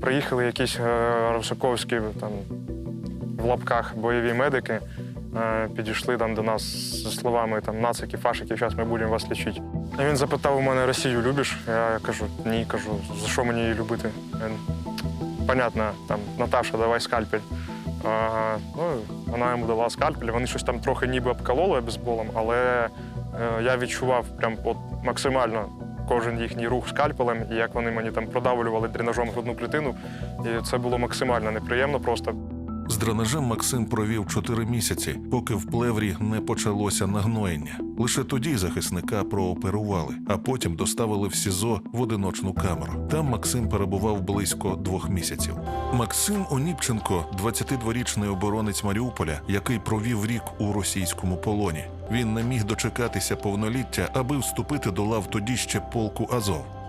приїхали якісь е, там в лапках бойові медики. е, Підійшли там до нас зі словами там нацики, фашики, зараз ми будемо вас лічити. Він запитав у мене Росію любиш? Я кажу, ні, кажу, за що мені її любити? Понятно, там Наташа, давай скальпель. А, ну, вона йому дала скальпель. Вони щось там трохи ніби обкололи бейсболом, але е, я відчував прям от максимально кожен їхній рух скальпелем, і як вони мені там продавлювали дренажом грудну клітину. І це було максимально неприємно просто. З дренажем Максим провів чотири місяці, поки в плеврі не почалося нагноєння. Лише тоді захисника прооперували, а потім доставили в СІЗО в одиночну камеру. Там Максим перебував близько двох місяців. Максим Оніпченко, 22-річний оборонець Маріуполя, який провів рік у російському полоні. Він не міг дочекатися повноліття, аби вступити до лав тоді ще полку Азов.